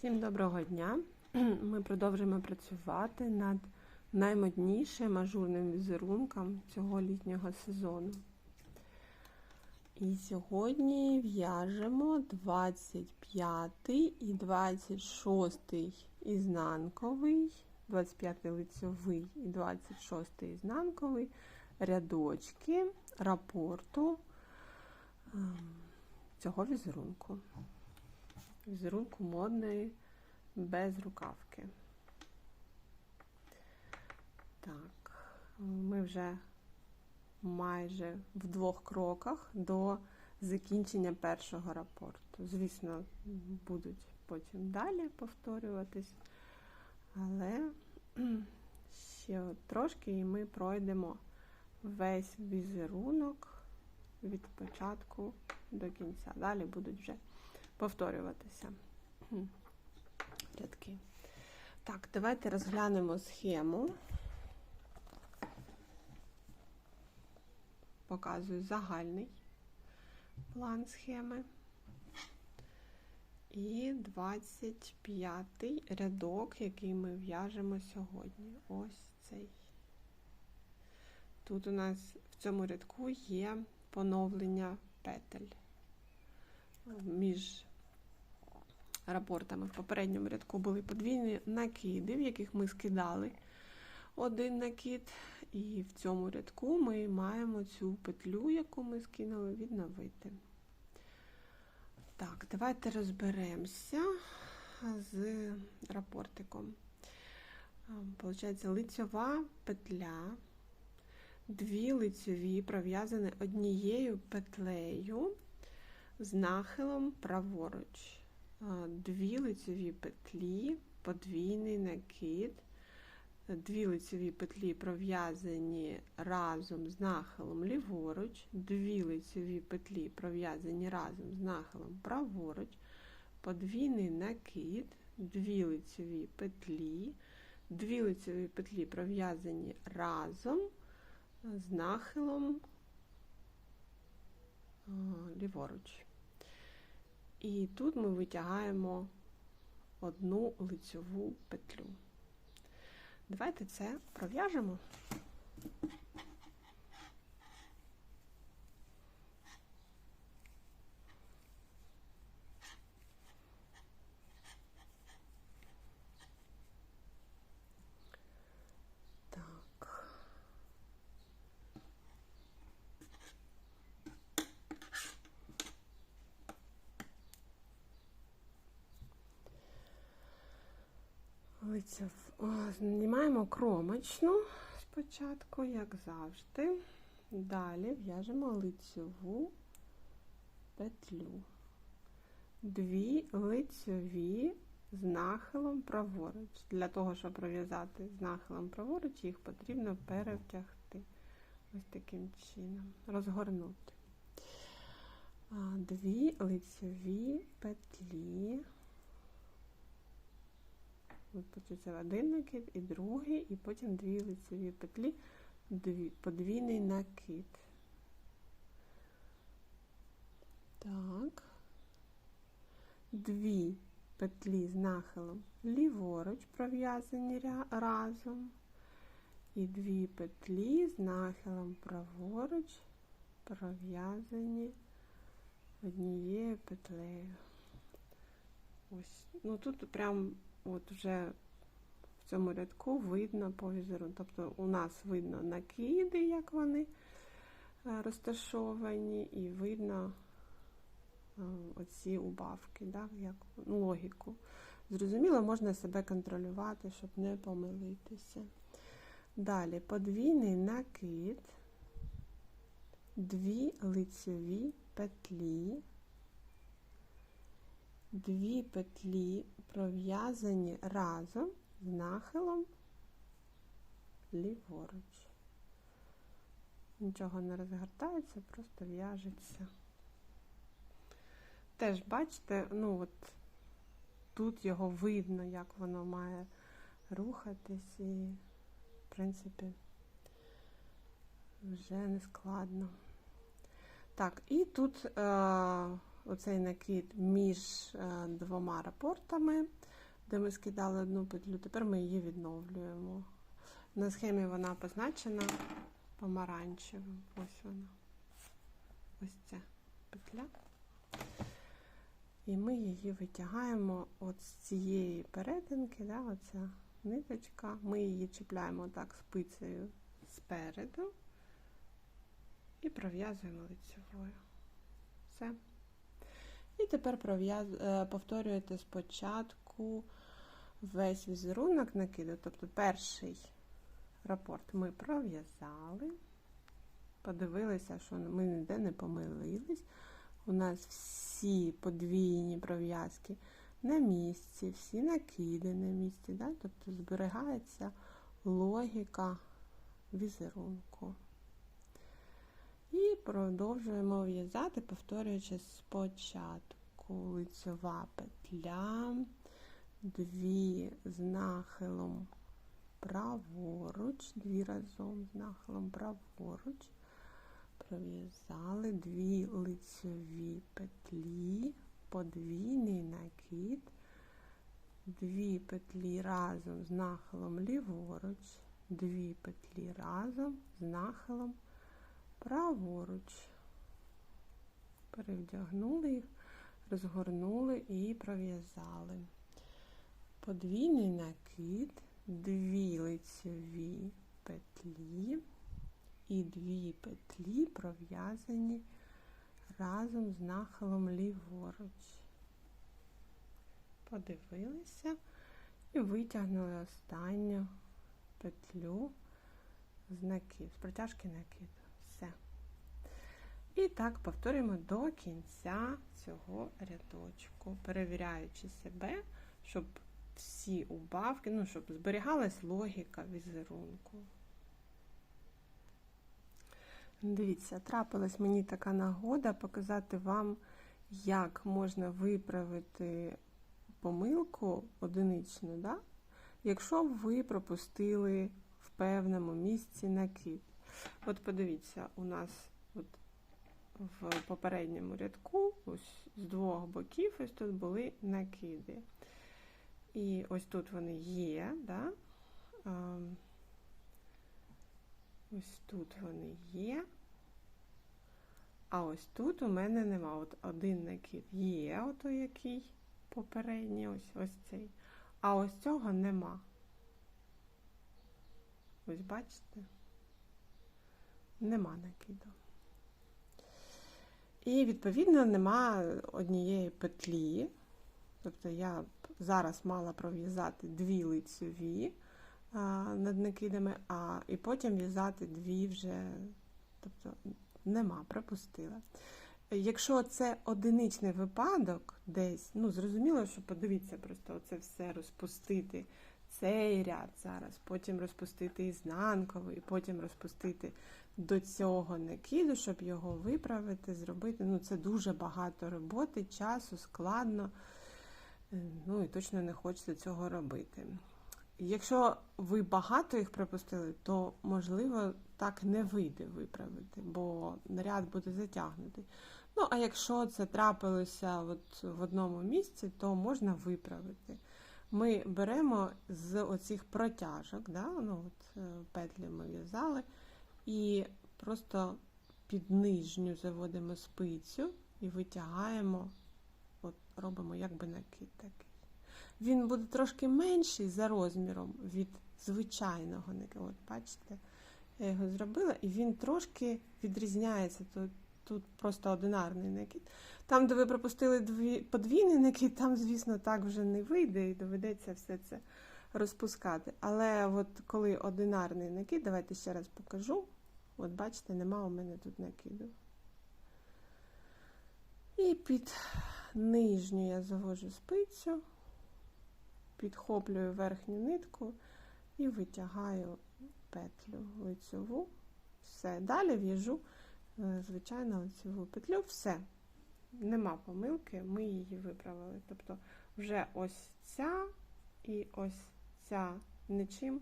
Всім доброго дня! Ми продовжуємо працювати над наймоднішим ажурним візерунком цього літнього сезону. І сьогодні в'яжемо 25 і 26 ізнанковий, 25 лицьовий і 26 ізнанковий рядочки рапорту ем, цього візерунку візерунку модної без рукавки. Так, ми вже майже в двох кроках до закінчення першого рапорту. Звісно, будуть потім далі повторюватись, але ще от трошки і ми пройдемо весь візерунок від початку до кінця. Далі будуть вже повторюватися рядки. Так, давайте розглянемо схему. Показую загальний план схеми. І 25 рядок, який ми в'яжемо сьогодні. Ось цей. Тут у нас в цьому рядку є поновлення петель між рапортами в попередньому рядку були подвійні накиди, в яких ми скидали один накид, і в цьому рядку ми маємо цю петлю, яку ми скинули, відновити. Так, давайте розберемося з рапортиком. Получається, лицьова петля, дві лицьові пров'язані однією петлею з нахилом праворуч. Дві лицеві петлі, подвійний накид, дві лицеві петлі пров'язані разом з нахилом ліворуч, дві лицеві петлі пров'язані разом з нахилом праворуч, подвійний накид, дві лицеві петлі, дві лицеві петлі пров'язані разом з нахилом ліворуч. І тут ми витягаємо одну лицьову петлю. Давайте це пров'яжемо. Лицев. Знімаємо кромочну спочатку, як завжди. Далі в'яжемо лицьову петлю. Дві лицьові з нахилом праворуч. Для того, щоб пров'язати з нахилом праворуч, їх потрібно перевтягти. Ось таким чином, розгорнути. Дві лицьові петлі. Це один накид і другий, і потім дві лицеві петлі, дві, подвійний накид. Так, дві петлі з нахилом ліворуч пров'язані разом. І дві петлі з нахилом праворуч пров'язані однією петлею. Ось, ну тут прям от вже в цьому рядку видно по візерунку. Тобто у нас видно накиди, як вони е, розташовані, і видно е, оці убавки, да, як ну, логіку. Зрозуміло, можна себе контролювати, щоб не помилитися. Далі подвійний накид, дві лицеві петлі дві петлі пров'язані разом з нахилом ліворуч. Нічого не розгортається, просто в'яжеться. Теж, бачите, ну от тут його видно, як воно має рухатись, і, в принципі, вже не складно. Так, і тут е оцей накид між е, двома рапортами, де ми скидали одну петлю. Тепер ми її відновлюємо. На схемі вона позначена помаранчевим. Ось вона. Ось ця петля. І ми її витягаємо от з цієї перетинки, да, оця ниточка. Ми її чіпляємо так спицею спереду і пров'язуємо лицевою. Все. І тепер е, повторюєте спочатку весь візерунок накиду. Тобто перший рапорт ми пров'язали, подивилися, що ми ніде не помилились. У нас всі подвійні пров'язки на місці, всі накиди на місці, да? тобто зберігається логіка візерунку. І продовжуємо в'язати, повторюючи спочатку лицьова петля, дві з нахилом праворуч, дві разом з нахилом праворуч, пров'язали дві лицьові петлі, подвійний накид, дві петлі разом з нахилом ліворуч, дві петлі разом з нахилом праворуч. Перевдягнули їх, розгорнули і пров'язали. Подвійний накид, дві лицьові петлі і дві петлі пров'язані разом з нахилом ліворуч. Подивилися і витягнули останню петлю з накид, з протяжки накиду. І так повторюємо до кінця цього рядочку, перевіряючи себе, щоб всі убавки, ну, щоб зберігалась логіка візерунку. Дивіться, трапилась мені така нагода показати вам, як можна виправити помилку одиничну, да? якщо ви пропустили в певному місці накид. От подивіться, у нас в попередньому рядку ось з двох боків ось тут були накиди. І ось тут вони є, да? ось тут вони є. А ось тут у мене нема. От один накид є, ото який попередній, ось ось цей. А ось цього нема. Ось бачите? Нема накиду. І, відповідно, нема однієї петлі. Тобто я зараз мала пров'язати дві лицьові над накидами, а і потім в'язати дві вже, тобто нема, пропустила. Якщо це одиничний випадок десь, ну, зрозуміло, що подивіться, просто оце все розпустити. Цей ряд зараз, потім розпустити ізнанковий, потім розпустити до цього накиду, щоб його виправити, зробити. Ну, Це дуже багато роботи, часу, складно. Ну і точно не хочеться цього робити. Якщо ви багато їх пропустили, то, можливо, так не вийде виправити, бо наряд буде затягнутий. Ну, а якщо це трапилося от в одному місці, то можна виправити. Ми беремо з оцих протяжок, да? ну, от, петлі ми в'язали, і просто під нижню заводимо спицю і витягаємо, от робимо якби накид такий. Він буде трошки менший за розміром від звичайного. От бачите, я його зробила, і він трошки відрізняється. Тут, тут просто одинарний накид. Там, де ви пропустили дві, подвійний накид, там, звісно, так вже не вийде і доведеться все це розпускати. Але от коли одинарний накид, давайте ще раз покажу. От, бачите, нема у мене тут накиду. І під нижню я завожу спицю, підхоплюю верхню нитку і витягаю петлю лицьову. Все. Далі в'яжу, звичайно, лицьову петлю. Все. Нема помилки, ми її виправили. Тобто, вже ось ця і ось ця нічим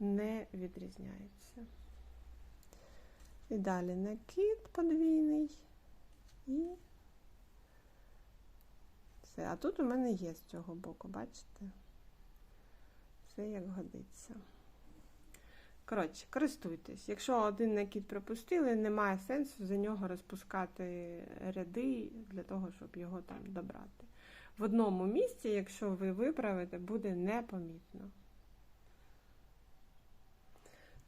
не відрізняється. І далі накид подвійний і Все. А тут у мене є з цього боку, бачите? Все як годиться. Коротше, користуйтесь. Якщо один накид пропустили, немає сенсу за нього розпускати ряди для того, щоб його там добрати. В одному місці, якщо ви виправите, буде непомітно.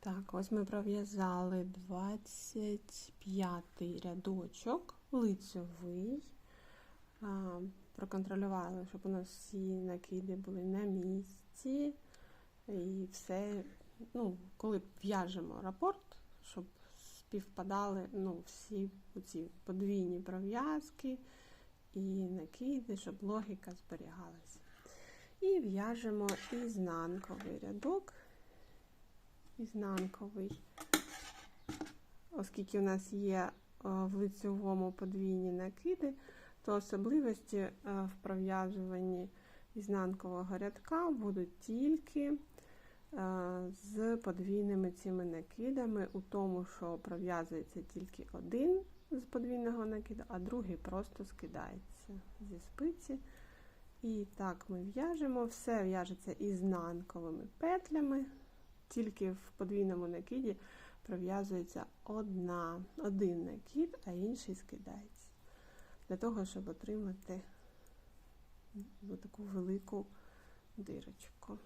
Так, ось ми пров'язали 25 рядочок, лицьовий. Проконтролювали, щоб у нас всі накиди були на місці. І все, ну, коли в'яжемо рапорт, щоб співпадали ну, всі ці подвійні пров'язки і накиди, щоб логіка зберігалася. І в'яжемо ізнанковий рядок. Ізнанковий, оскільки у нас є е, в лицьовому подвійні накиди, то особливості е, в пров'язуванні ізнанкового рядка будуть тільки з подвійними цими накидами, у тому, що пров'язується тільки один з подвійного накиду, а другий просто скидається зі спиці. І так ми в'яжемо, все в'яжеться ізнанковими петлями, тільки в подвійному накиді пров'язується одна, один накид, а інший скидається. Для того, щоб отримати таку велику дирочку.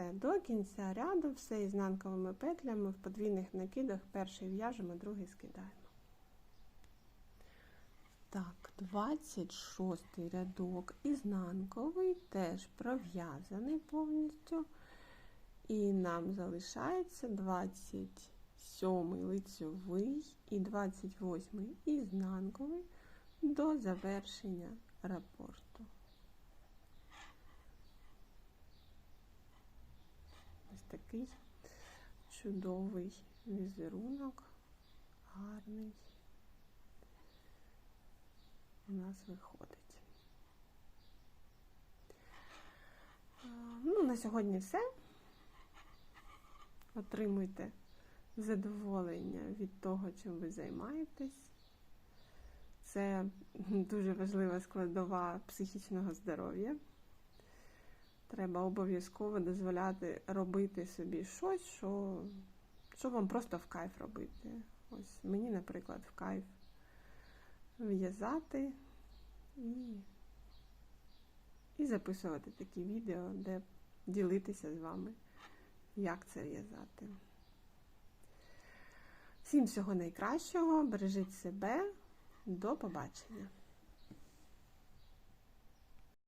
Все, до кінця ряду, все ізнанковими петлями в подвійних накидах перший в'яжемо, другий скидаємо. Так, 26 рядок ізнанковий, теж пров'язаний повністю. І нам залишається 27 лицьовий і 28 ізнанковий до завершення рапорту. Такий чудовий візерунок, гарний у нас виходить. Ну, на сьогодні все. Отримуйте задоволення від того, чим ви займаєтесь. Це дуже важлива складова психічного здоров'я. Треба обов'язково дозволяти робити собі щось, що, що вам просто в кайф робити. Ось мені, наприклад, в кайф в'язати і, і записувати такі відео, де ділитися з вами, як це в'язати. Всім всього найкращого, бережіть себе, до побачення!